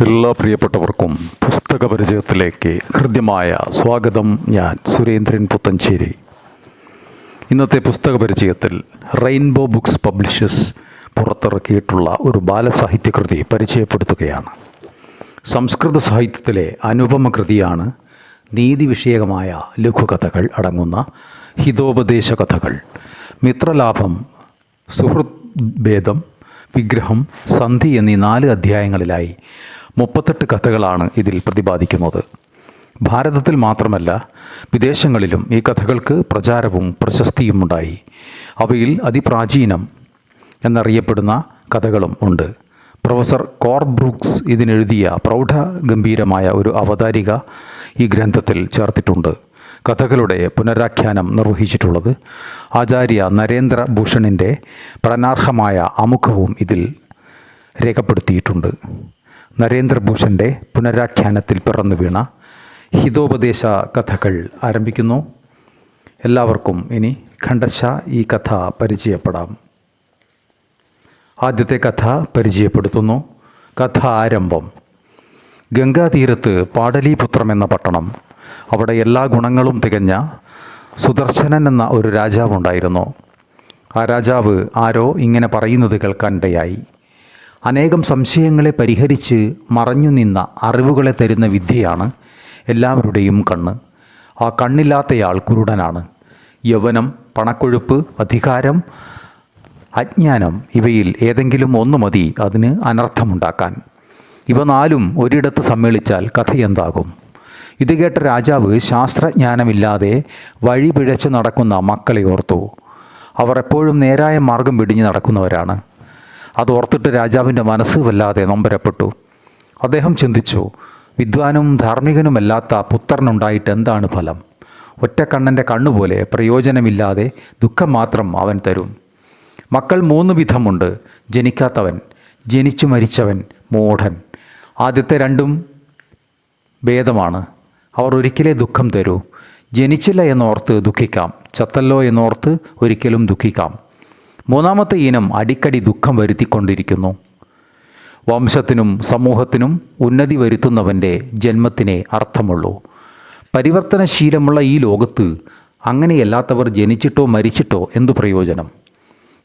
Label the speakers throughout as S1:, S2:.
S1: എല്ലാ പ്രിയപ്പെട്ടവർക്കും പുസ്തക പരിചയത്തിലേക്ക് ഹൃദ്യമായ സ്വാഗതം ഞാൻ സുരേന്ദ്രൻ പുത്തഞ്ചേരി. ഇന്നത്തെ പുസ്തക പരിചയത്തിൽ റെയിൻബോ ബുക്സ് പബ്ലിഷേഴ്സ് പുറത്തിറക്കിയിട്ടുള്ള ഒരു ബാലസാഹിത്യകൃതി പരിചയപ്പെടുത്തുകയാണ്. സംസ്കൃത സാഹിത്യത്തിലെ അനുപമ കൃതിയാണ് നീതി വിഷയകമായ ലഘുകഥകൾ അടങ്ങുന്ന ഹിതോപദേശ കഥകൾ. മിത്രലാഭം സുഹൃത് ഭേദം വിഗ്രഹം സന്ധി എന്നീ നാല് അധ്യായങ്ങളിലായി മുപ്പത്തെട്ട് കഥകളാണ് ഇതിൽ പ്രതിപാദിക്കുന്നത്. ഭാരതത്തിൽ മാത്രമല്ല വിദേശങ്ങളിലും ഈ കഥകൾക്ക് പ്രചാരവും പ്രശസ്തിയും ഉണ്ടായി. അവയിൽ അതിപ്രാചീനം എന്നറിയപ്പെടുന്ന കഥകളും ഉണ്ട്. പ്രൊഫസർ കോർ ബ്രൂക്സ് ഇതിനെഴുതിയ പ്രൗഢ ഗംഭീരമായ ഒരു അവതാരിക ഈ ഗ്രന്ഥത്തിൽ ചേർത്തിട്ടുണ്ട്. കഥകളുടെ പുനരാഖ്യാനം നിർവഹിച്ചിട്ടുള്ളത് ആചാര്യ നരേന്ദ്ര ഭൂഷണിന്റെ പ്രണാർഹമായ അമുഖവും ഇതിൽ രേഖപ്പെടുത്തിയിട്ടുണ്ട്. നരേന്ദ്രഭൂഷന്റെ പുനരാഖ്യാനത്തിൽ പിറന്നു വീണ ഹിതോപദേശ കഥകൾ ആരംഭിക്കുന്നു. എല്ലാവർക്കും ഇനി ഖണ്ഡശ ഈ കഥ പരിചയപ്പെടാം. ആദ്യത്തെ കഥ പരിചയപ്പെടുത്തുന്നു. കഥ ആരംഭം ഗംഗാതീരത്ത് പാടലീപുത്രം എന്ന പട്ടണം. അവിടെ എല്ലാ ഗുണങ്ങളും തികഞ്ഞ സുദർശനൻ എന്ന ഒരു രാജാവുണ്ടായിരുന്നു. ആ രാജാവ് ആരോ ഇങ്ങനെ പറയുന്നത് കേൾക്കാനിടയായി അനേകം സംശയങ്ങളെ പരിഹരിച്ച് മറഞ്ഞു നിന്ന അറിവുകളെ തരുന്ന വിദ്യയാണ് എല്ലാവരുടെയും കണ്ണ്. ആ കണ്ണില്ലാത്തയാൾ കുരുടനാണ്. യൗവനം പണക്കൊഴുപ്പ് അധികാരം അജ്ഞാനം ഇവയിൽ ഏതെങ്കിലും ഒന്ന് മതി അതിന് അനർത്ഥമുണ്ടാക്കാൻ. ഇവ നാലും ഒരിടത്ത് സമ്മേളിച്ചാൽ കഥ എന്താകും? ഇത് കേട്ട രാജാവ് ശാസ്ത്രജ്ഞാനമില്ലാതെ വഴി പിഴച്ച് നടക്കുന്ന മക്കളെ ഓർത്തു. അവർ എപ്പോഴും നേരായ മാർഗം വെടിഞ്ഞ് നടക്കുന്നവരാണ്. അതോർത്തിട്ട് രാജാവിന്റെ മനസ്സ് വല്ലാതെ നൊമ്പരപ്പെട്ടു. അദ്ദേഹം ചിന്തിച്ചു വിദ്വാനും ധാർമ്മികനുമല്ലാത്ത പുത്രനുണ്ടായിട്ട് എന്താണ് ഫലം? ഒറ്റക്കണ്ണന്റെ കണ്ണുപോലെ പ്രയോജനമില്ലാതെ ദുഃഖം മാത്രം അവൻ തരും. മക്കൾ മൂന്ന് വിധമുണ്ട് ജനിക്കാത്തവൻ ജനിച്ചു മരിച്ചവൻ മൂഢൻ. ആദ്യത്തെ രണ്ടും ഭേദമാണ്. അവർ ഒരിക്കലേ ദുഃഖം തരൂ. ജനിച്ചില്ല എന്നോർത്ത് ദുഃഖിക്കാം. ചത്തല്ലോ എന്നോർത്ത് ഒരിക്കലും ദുഃഖിക്കാം. മൂന്നാമത്തെ ഇനം അടിക്കടി ദുഃഖം വരുത്തിക്കൊണ്ടിരിക്കുന്നു. വംശത്തിനും സമൂഹത്തിനും ഉന്നതി വരുത്തുന്നവന്റെ ജന്മത്തിനെ അർത്ഥമുള്ളൂ. പരിവർത്തനശീലമുള്ള ഈ ലോകത്ത് അങ്ങനെയല്ലാത്തവർ ജനിച്ചിട്ടോ മരിച്ചിട്ടോ എന്തു പ്രയോജനം?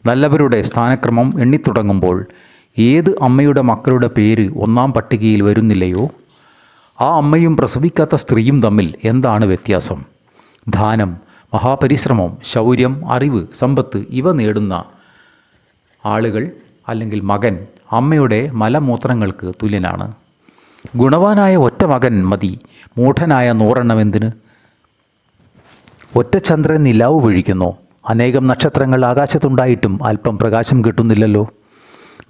S1: നല്ലവരുടെ സ്ഥാനക്രമം എണ്ണിത്തുടങ്ങുമ്പോൾ ഏത് അമ്മയുടെ മക്കളുടെ പേര് ഒന്നാം പട്ടികയിൽ വരുന്നില്ലയോ? ആ അമ്മയും പ്രസവിക്കാത്ത സ്ത്രീയും തമ്മിൽ എന്താണ് വ്യത്യാസം? ദാനം മഹാപരിശ്രമം ശൗര്യം അറിവ് സമ്പത്ത് ഇവ നേടുന്ന ആളുകൾ അല്ലെങ്കിൽ മകൻ അമ്മയുടെ മലമൂത്രങ്ങൾക്ക് തുല്യനാണ്. ഗുണവാനായ ഒറ്റ മകൻ മതി മൂഢനായ നൂറെണ്ണം എന്തിന് ഒറ്റ ചന്ദ്രൻ നിലാവ് പൊഴിക്കുന്നു. അനേകം നക്ഷത്രങ്ങൾ ആകാശത്തുണ്ടായിട്ടും അല്പം പ്രകാശം കിട്ടുന്നില്ലല്ലോ.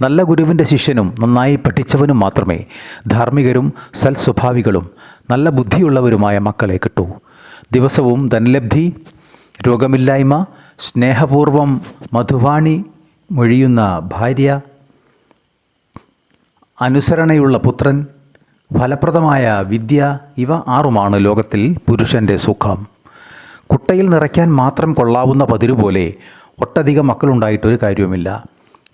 S1: നല്ല ഗുരുവിന്റെ ശിഷ്യനും നന്നായി പഠിച്ചവനും മാത്രമേ ധാർമ്മികരും സൽസ്വഭാവികളും നല്ല ബുദ്ധിയുള്ളവരുമായ മക്കളെ കിട്ടൂ. ദിവസവും ധനലബ്ധി രോഗമില്ലായ്മ സ്നേഹപൂർവം മധുവാണി മൊഴിയുന്ന ഭാര്യ അനുസരണയുള്ള പുത്രൻ ഫലപ്രദമായ വിദ്യ ഇവ ആറുമാണ് ലോകത്തിൽ പുരുഷന്റെ സുഖം. കുട്ടയിൽ നിറയ്ക്കാൻ മാത്രം കൊള്ളാവുന്ന പതിരു പോലെ ഒട്ടധികം മക്കളുണ്ടായിട്ടൊരു കാര്യവുമില്ല.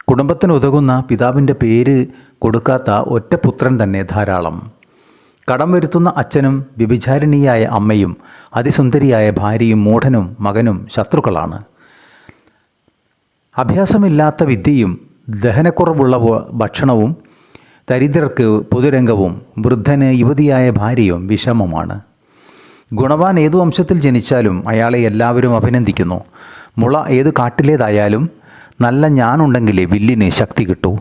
S1: കുടുംബത്തിന് ഉതകുന്ന പിതാവിന്റെ പേര് കൊടുക്കാത്ത ഒറ്റ പുത്രൻ തന്നെ ധാരാളം. കടം വരുത്തുന്ന അച്ഛനും വ്യഭിചാരിണിയായ അമ്മയും അതിസുന്ദരിയായ ഭാര്യയും മൂഢനും മകനും ശത്രുക്കളാണ്. അഭ്യാസമില്ലാത്ത വിദ്യയും ദഹനക്കുറവുള്ള ഭക്ഷണവും ദരിദ്രർക്ക് പൊതുരംഗവും വൃദ്ധന് യുവതിയായ ഭാര്യയും വിഷമമാണ്. ഗുണവാൻ ഏതു വംശത്തിൽ ജനിച്ചാലും അയാളെ എല്ലാവരും അഭിനന്ദിക്കുന്നു. മുള ഏത് കാട്ടിലേതായാലും നല്ല ഞാനുണ്ടെങ്കിലേ വില്ലിന് ശക്തി കിട്ടൂ.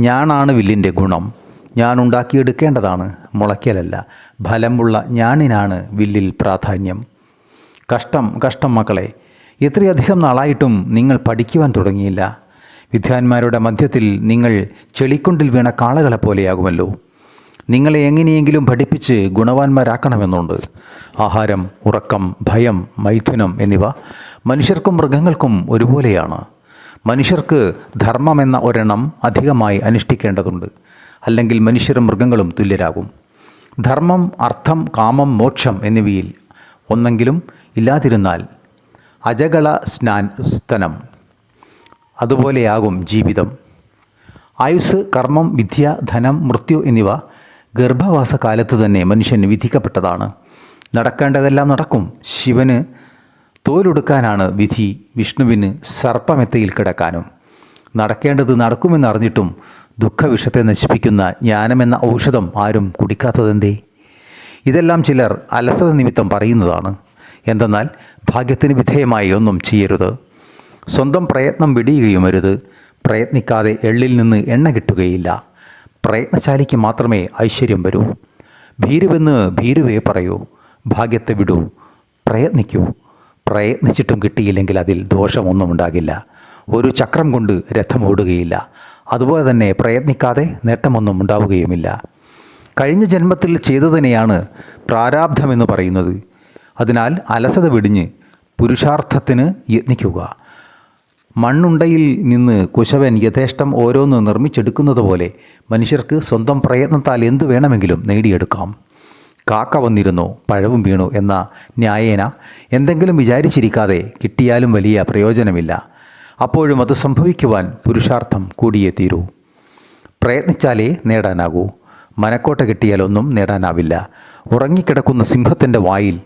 S1: ഞാനാണ് വില്ലിന്റെ ഗുണം. ഞാൻ ഉണ്ടാക്കിയെടുക്കേണ്ടതാണ് മുളയ്ക്കലല്ല. ഫലമുള്ള ഞാനിനാണ് വില്ലിൽ പ്രാധാന്യം. കഷ്ടം കഷ്ടം മക്കളെ. ഇത്രയധികം നാളായിട്ടും നിങ്ങൾ പഠിക്കുവാൻ തുടങ്ങിയില്ല. വിദ്വാൻമാരുടെ മധ്യത്തിൽ നിങ്ങൾ ചെളിക്കുണ്ടിൽ വീണ കാളകളെ പോലെയാകുമല്ലോ. നിങ്ങളെ എങ്ങനെയെങ്കിലും പഠിപ്പിച്ച് ഗുണവാന്മാരാക്കണമെന്നുണ്ട്. ആഹാരം ഉറക്കം ഭയം മൈഥുനം എന്നിവ മനുഷ്യർക്കും മൃഗങ്ങൾക്കും ഒരുപോലെയാണ്. മനുഷ്യർക്ക് ധർമ്മമെന്ന ഒരെണ്ണം അധികമായി അനുഷ്ഠിക്കേണ്ടതുണ്ട്. അല്ലെങ്കിൽ മനുഷ്യരും മൃഗങ്ങളും തുല്യരാകും. ധർമ്മം അർത്ഥം കാമം മോക്ഷം എന്നിവയിൽ ഒന്നെങ്കിലും ഇല്ലാതിരുന്നാൽ അജകള സ്നാൻ സ്തനം അതുപോലെയാകും ജീവിതം. ആയുസ് കർമ്മം വിദ്യ ധനം മൃത്യു എന്നിവ ഗർഭവാസ കാലത്ത് തന്നെ മനുഷ്യന് വിധിക്കപ്പെട്ടതാണ്. നടക്കേണ്ടതെല്ലാം നടക്കും. ശിവന് തോലൊടുക്കാനാണ് വിധി. വിഷ്ണുവിന് സർപ്പമെത്തയിൽ കിടക്കാനും. നടക്കേണ്ടത് നടക്കുമെന്നറിഞ്ഞിട്ടും ദുഃഖവിഷത്തെ നശിപ്പിക്കുന്ന ജ്ഞാനമെന്ന ഔഷധം ആരും കുടിക്കാത്തതെന്തേ? ഇതെല്ലാം ചിലർ അലസത നിമിത്തം പറയുന്നതാണ്. എന്തെന്നാൽ ഭാഗ്യത്തിന് വിധേയമായി ഒന്നും ചെയ്യരുത്. സ്വന്തം പ്രയത്നം വെടിയുകയും അരുത്. പ്രയത്നിക്കാതെ എള്ളിൽ നിന്ന് എണ്ണ കിട്ടുകയില്ല. പ്രയത്നശാലിക്ക് മാത്രമേ ഐശ്വര്യം വരൂ. ഭീരുവെന്ന് ഭീരുവേ പറയൂ. ഭാഗ്യത്തെ വിടൂ. പ്രയത്നിക്കൂ. പ്രയത്നിച്ചിട്ടും കിട്ടിയില്ലെങ്കിൽ അതിൽ ദോഷമൊന്നും ഉണ്ടാകില്ല. ഒരു ചക്രം കൊണ്ട് രഥം ഓടുകയില്ല. അതുപോലെ തന്നെ പ്രയത്നിക്കാതെ നേട്ടമൊന്നും ഉണ്ടാവുകയുമില്ല. കഴിഞ്ഞ ജന്മത്തിൽ ചെയ്തതിനെയാണ് പ്രാരാബ്ധമെന്ന് പറയുന്നത്. അതിനാൽ അലസത വെടിഞ്ഞ് പുരുഷാർത്ഥത്തിന് യത്നിക്കുക. മണ്ണുണ്ടയിൽ നിന്ന് കുശവൻ യഥേഷ്ടം ഓരോന്ന് നിർമ്മിച്ചെടുക്കുന്നത് പോലെ മനുഷ്യർക്ക് സ്വന്തം പ്രയത്നത്താൽ എന്ത് വേണമെങ്കിലും നേടിയെടുക്കാം. കാക്ക വന്നിരുന്നു പഴവും വീണു എന്ന ന്യായേന എന്തെങ്കിലും വിചാരിച്ചിരിക്കാതെ കിട്ടിയാലും വലിയ പ്രയോജനമില്ല. അപ്പോഴും അത് സംഭവിക്കുവാൻ പുരുഷാർത്ഥം കൂടിയേ തീരൂ. പ്രയത്നിച്ചാലേ നേടാനാകൂ. മനക്കോട്ട കിട്ടിയാലൊന്നും നേടാനാവില്ല. ഉറങ്ങിക്കിടക്കുന്ന സിംഹത്തിന്റെ വായിൽ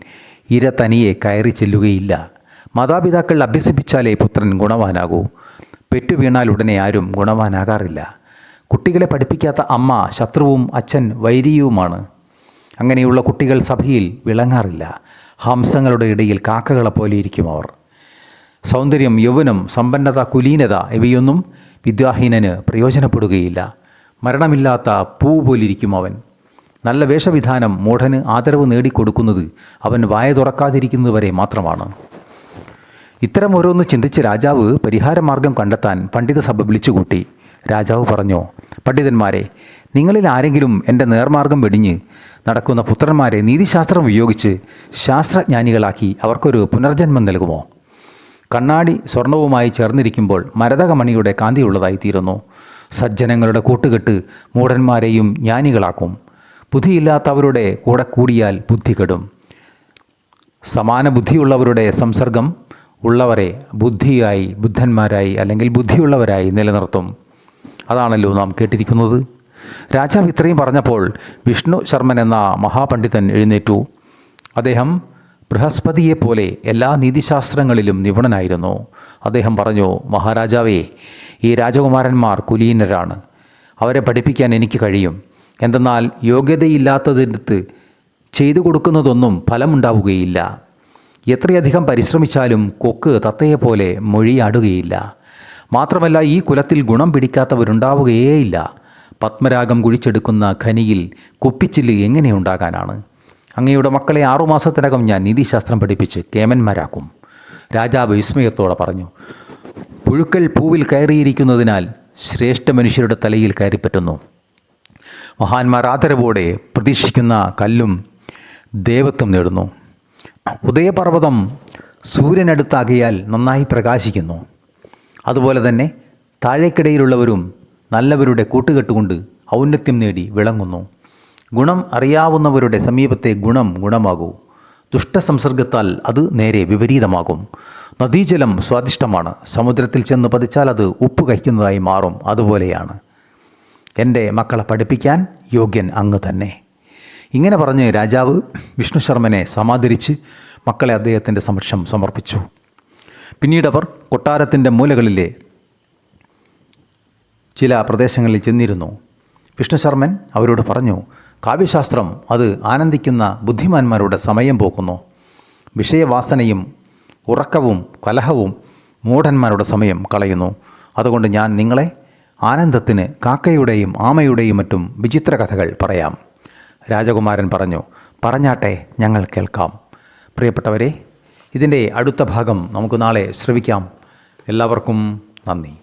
S1: ഇര തനിയെ കയറി ചെല്ലുകയില്ല. മാതാപിതാക്കൾ അഭ്യസിപ്പിച്ചാലേ പുത്രൻ ഗുണവാനാകൂ. പെറ്റു വീണാൽ ഉടനെ ആരും ഗുണവാനാകാറില്ല. കുട്ടികളെ പഠിപ്പിക്കാത്ത അമ്മ ശത്രുവും അച്ഛൻ വൈരിയുമാണ്. അങ്ങനെയുള്ള കുട്ടികൾ സഭയിൽ വിളങ്ങാറില്ല. ഹംസങ്ങളുടെ ഇടയിൽ കാക്കകളെ പോലെ ഇരിക്കും അവർ. സൗന്ദര്യം യൗവനം സമ്പന്നത കുലീനത ഇവയൊന്നും വിദ്യാഹീനന് പ്രയോജനപ്പെടുകയില്ല. മരണമില്ലാത്ത പൂ പോലിരിക്കും അവൻ. നല്ല വേഷവിധാനം മൂഢന് ആദരവ് നേടിക്കൊടുക്കുന്നത് അവൻ വായ തുറക്കാതിരിക്കുന്നതുവരെ മാത്രമാണ്. ഇത്തരം ഓരോന്ന് ചിന്തിച്ച് രാജാവ് പരിഹാരമാർഗം കണ്ടെത്താൻ പണ്ഡിതസഭ വിളിച്ചുകൂട്ടി. രാജാവ് പറഞ്ഞു പണ്ഡിതന്മാരെ നിങ്ങളിൽ ആരെങ്കിലും എന്റെ നേർമാർഗം വെടിഞ്ഞ് നടക്കുന്ന പുത്രന്മാരെ നീതിശാസ്ത്രം ഉപയോഗിച്ച് ശാസ്ത്രജ്ഞാനികളാക്കി അവർക്കൊരു പുനർജന്മം നൽകുമോ? കണ്ണാടി സ്വർണവുമായി ചേർന്നിരിക്കുമ്പോൾ മരതകമണിയുടെ കാന്തിയുള്ളതായിത്തീരുന്നു സജ്ജനങ്ങളുടെ കൂട്ടുകെട്ട് മൂടന്മാരെയും ജ്ഞാനികളാക്കും. ബുദ്ധിയില്ലാത്തവരുടെ കൂടെ കൂടിയാൽ ബുദ്ധി കെടും. സമാന ബുദ്ധിയുള്ളവരുടെ സംസർഗം ഉള്ളവരെ ബുദ്ധിയായി ബുദ്ധന്മാരായി അല്ലെങ്കിൽ ബുദ്ധിയുള്ളവരായി നിലനിർത്തും. അതാണല്ലോ നാം കേട്ടിരിക്കുന്നത്. രാജാവ് ഇത്രയും പറഞ്ഞപ്പോൾ വിഷ്ണു ശർമ്മൻ എന്ന മഹാപണ്ഡിതൻ എഴുന്നേറ്റു. അദ്ദേഹം ബൃഹസ്പതിയെപ്പോലെ എല്ലാ നീതിശാസ്ത്രങ്ങളിലും നിപുണനായിരുന്നു. അദ്ദേഹം പറഞ്ഞു മഹാരാജാവേ ഈ രാജകുമാരന്മാർ കുലീനരാണ്. അവരെ പഠിപ്പിക്കാൻ എനിക്ക് കഴിയും. എന്തെന്നാൽ യോഗ്യതയില്ലാത്തതിനടുത്ത് ചെയ്തു കൊടുക്കുന്നതൊന്നും ഫലമുണ്ടാവുകയില്ല. എത്രയധികം പരിശ്രമിച്ചാലും കൊക്ക് തത്തയെപ്പോലെ മൊഴിയാടുകയില്ല. മാത്രമല്ല ഈ കുലത്തിൽ ഗുണം പിടിക്കാത്തവരുണ്ടാവുകയേയില്ല. പത്മരാഗം കുഴിച്ചെടുക്കുന്ന ഖനിയിൽ കുപ്പിച്ചില്ല് എങ്ങനെ ഉണ്ടാകാനാണ്? അങ്ങയുടെ മക്കളെ ആറുമാസത്തിനകം ഞാൻ നീതിശാസ്ത്രം പഠിപ്പിച്ച് കേമന്മാരാക്കും. രാജാവ് വിസ്മയത്തോടെ പറഞ്ഞു പുഴുക്കൽ പൂവിൽ കയറിയിരിക്കുന്നതിനാൽ ശ്രേഷ്ഠ മനുഷ്യരുടെ തലയിൽ കയറിപ്പറ്റുന്നു. മഹാന്മാർ ആദരവോടെ പ്രതീക്ഷിക്കുന്ന കല്ലും ദേവത്വം നേടുന്നു. ഉദയപർവതം സൂര്യനടുത്താകിയാൽ നന്നായി പ്രകാശിക്കുന്നു. അതുപോലെ തന്നെ താഴേക്കിടയിലുള്ളവരും നല്ലവരുടെ കൂട്ടുകെട്ടുകൊണ്ട് ഔന്നത്യം നേടി വിളങ്ങുന്നു. ഗുണം അറിയാവുന്നവരുടെ സമീപത്തെ ഗുണം ഗുണമാകൂ. ദുഷ്ടസംസർഗത്താൽ അത് നേരെ വിപരീതമാകും. നദീജലം സ്വാദിഷ്ടമാണ്. സമുദ്രത്തിൽ ചെന്ന് പതിച്ചാൽ അത് ഉപ്പ് കഴിക്കുന്നതായി മാറും. അതുപോലെയാണ്. എന്റെ മക്കളെ പഠിപ്പിക്കാൻ യോഗ്യൻ അങ്ങ് തന്നെ. ഇങ്ങനെ പറഞ്ഞ് രാജാവ് വിഷ്ണു ശർമ്മനെ സമാദരിച്ച് മക്കളെ അദ്ദേഹത്തിന്റെ സമക്ഷം സമർപ്പിച്ചു. പിന്നീട് അവർ കൊട്ടാരത്തിന്റെ മൂലകളിലെ ചില പ്രദേശങ്ങളിൽ ചെന്നിരുന്നു. വിഷ്ണു ശർമ്മൻ അവരോട് പറഞ്ഞു കാവ്യശാസ്ത്രം അത് ആനന്ദിക്കുന്ന ബുദ്ധിമാന്മാരുടെ സമയം പോക്കുന്നു. വിഷയവാസനയും ഉറക്കവും കലഹവും മൂഢന്മാരുടെ സമയം കളയുന്നു. അതുകൊണ്ട് ഞാൻ നിങ്ങളെ ആനന്ദത്തിന് കാക്കയുടെയും ആമയുടെയും മറ്റും വിചിത്ര കഥകൾ പറയാം. രാജകുമാരൻ പറഞ്ഞു പറഞ്ഞാട്ടെ ഞങ്ങൾ കേൾക്കാം. പ്രിയപ്പെട്ടവരെ ഇതിന്റെ അടുത്ത ഭാഗം നമുക്ക് നാളെ ശ്രവിക്കാം. എല്ലാവർക്കും നന്ദി.